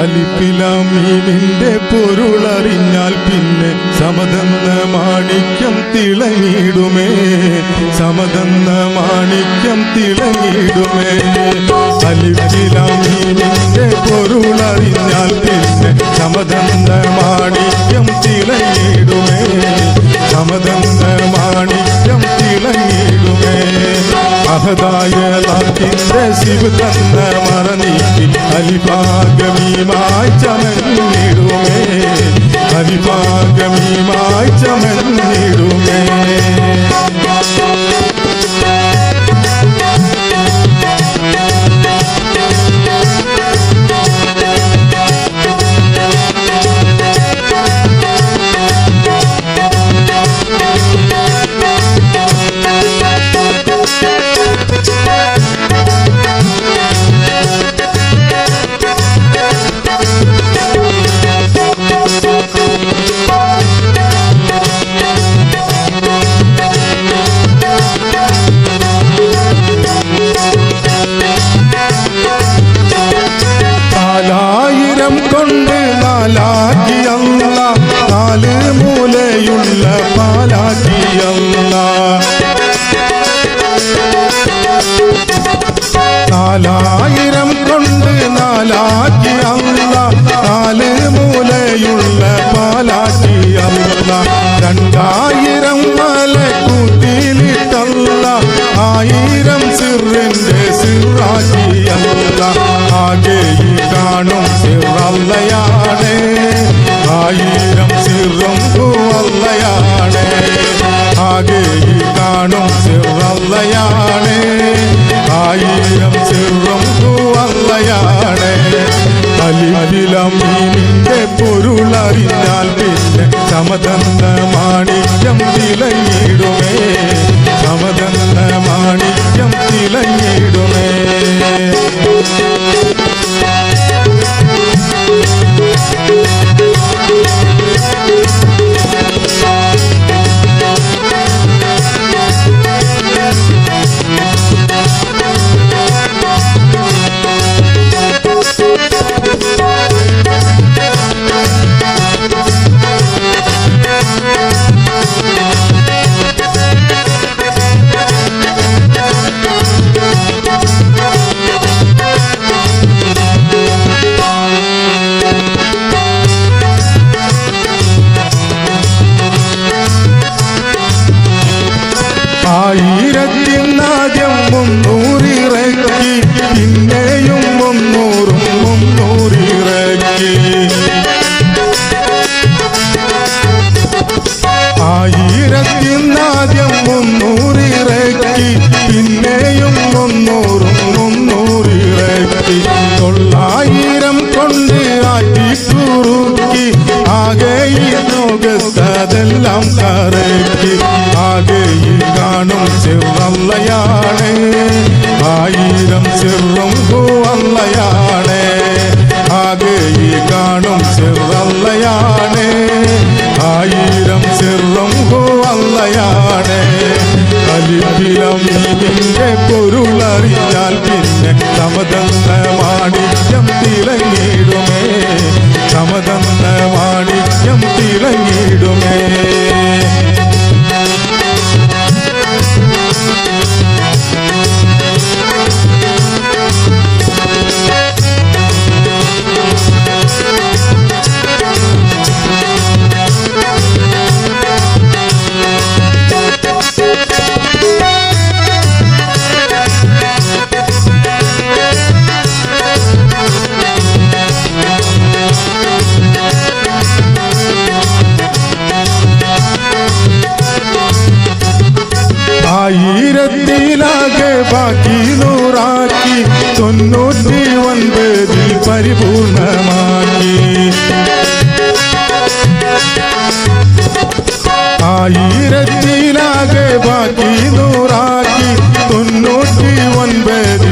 അലിപ്പിലാമീനിന്റെ പൊരുളറിഞ്ഞാൽ പിന്നെ സമതെന്ന മാണിക്യം തിളങ്ങിടുമേ സമതെന്ന മാണിക്യം തിളങ്ങിടുമേ അലിപ്പിലാമീനിന്റെ പൊരുളറിഞ്ഞാൽ പിന്നെ സമതെന്ന മാണിക്യം തിളങ്ങിടുമേ സമതെന്ന അഹദായ നാട്ടിന്റെ ശിവ തന്ന മറനീക്കി അലിഭാഗമീമായി ചമന്നിടുമേ നാലായിരം കൊണ്ട് നാലാക്കിയല്ല നാല് മൂലയുള്ള പാലാക്കിയല്ല രണ്ടായിരം മല കൂട്ടിയിലിട്ടല്ല ആയിരം സിറിന്റെ സിറാക്കിയല്ല ആകെ ഈ കാണും സിറല്ലയാണ് ആയിരം സിറും പൂവല്ലയാണ് ആകെ ഈ കാണും സിറല്ലയാണ് ആയിരം അലിലം മീനിന്റെ പൊരുളറിഞ്ഞാൽ പിന്നെ സമതന്ന മാണിക്യം തിളങ്ങിടുമേ സമതന്ന മാണിക്യം തിളങ്ങിടുമേ Oh. പൊരുളറിഞ്ഞാൽ പിന്നെ സമതന്ന മാണിക്യം തിളങ്ങിടുമേ ആയിരത്തിലാകെ ബാക്കി നൂറാക്കി തൊണ്ണൂറ്റി ഒൻപതിൽ പരിപൂർണമാക്കി ആയിരത്തിലാകെ ബാക്കി നൂറാക്കി തൊണ്ണൂറ്റി ഒൻപതിൽ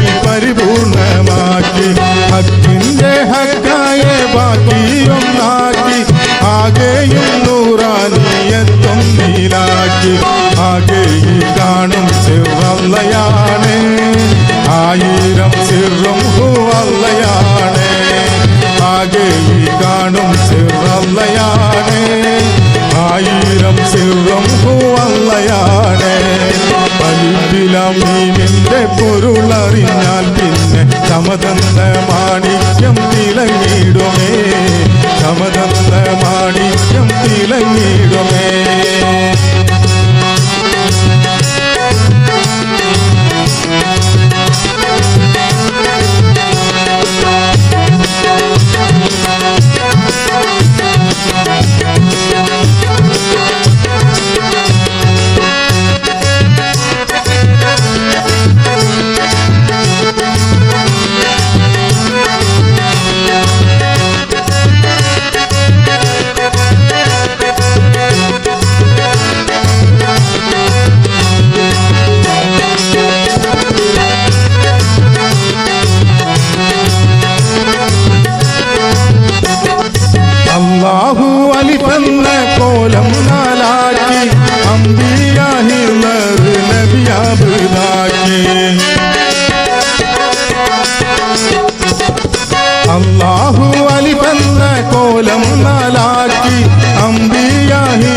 അള്ളാഹു അലിഫെന്ന കോലം നാലാക്കി അമ്പിയാഹി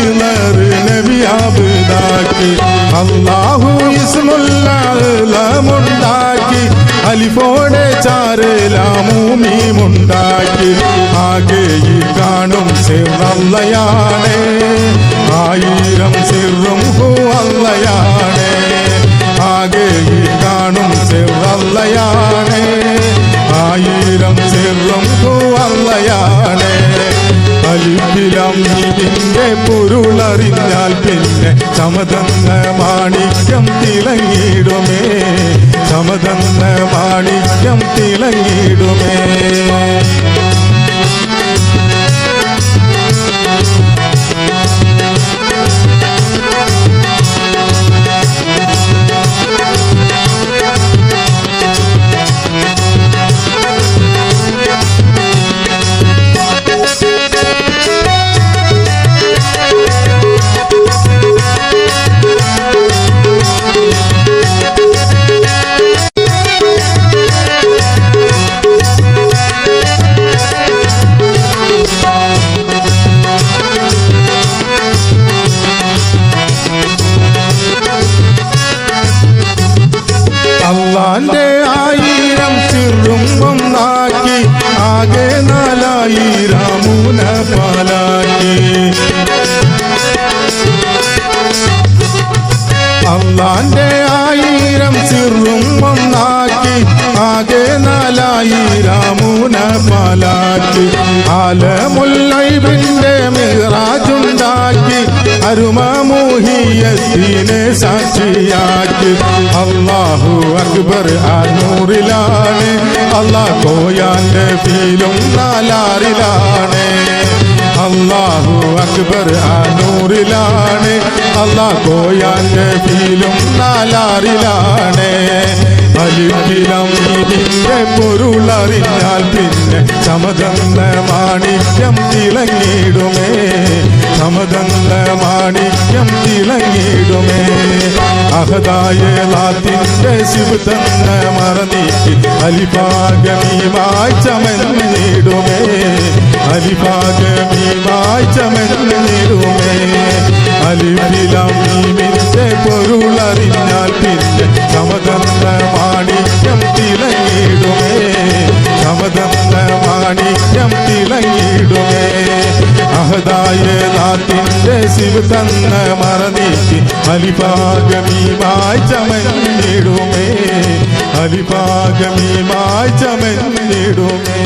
നബിയാബിതാക്കി അള്ളാഹു ഇസ്മുല്ലാമുണ്ടാക്കി അലിഫോടെ ചാരലാമൂമിയുണ്ടാക്കി ആകെ ഈ കാണും സിറല്ലയാണ് ആയിരം സിറും ഹൂ അല്ലയാണ്. ആകെ ഈ കാണും സിറല്ലയാണ് ആയിരം സിറും ഹു അല്ലയാണ് അലിപ്പിലം ഇതിന്റെ പൊരുളറിഞ്ഞാൽ പിന്നെ സമതന്ന മാണിക്യം തിളങ്ങിയിടുമേ. സമതന്ന മാണിക്യം തിളങ്ങിടുമേ അള്ളാന്റെ ആയിരം ചെറുമ്പം നാക്കി ആകെ നാലായിരമൂന പാലാക്കി അള്ളാന്റെ ആയിരം ചെറുമ്പം നാക്കി ആകെ നാലായിരമൂന പാലാക്കി ആലമുല്ലൈബിന്റെ മിറാജുണ്ടാക്കി അരുമമൂഹിയത്തിനെ സാക്ഷിയാക്കി. അള്ളാഹു അക്ബർ അനൂറിലാണ്. നൂറിലാണ് അള്ളാഹ് കോയാന്റെ ഫീലും നാലാറിലാണ്. അള്ളാഹു അക്ബർ ആ നൂറിലാണ് കോയാന്റെ ഫീലും നാലാറിലാണ്. അലിക്കിലം പൊരുളറിഞ്ഞാൽ പിന്നെ സമതന്ത മാണിക്യം തിളങ്ങിടുമേ സമതന്ത മാണിക്യം തിളങ്ങിടുമേ അഹദായ ലാത്തിന്റെ ശിവതന്ത മറനീക്കി അലിഭാഗമീമായി ചമന്നിടുമേ അലിഭാഗമീമായി ചമന്നിടുമേ അലിഫിലമീമിന്റെ പൊരുളറിഞ്ഞാൽ പിന്നെ സമതന്ത മാണിക്യം തിളങ്ങിയിടുമേ. സമതന്ത മാണിക്യം തിളങ്ങിയിടുമേ. അഹദായ നാട്ടിന്റെ ശിവ തന്ന മറനീക്കി അലിഭാഗമീമായി ചമഞ്ഞിടുമേ. അലിഭാഗമീമായി ചമന്നിടുമേ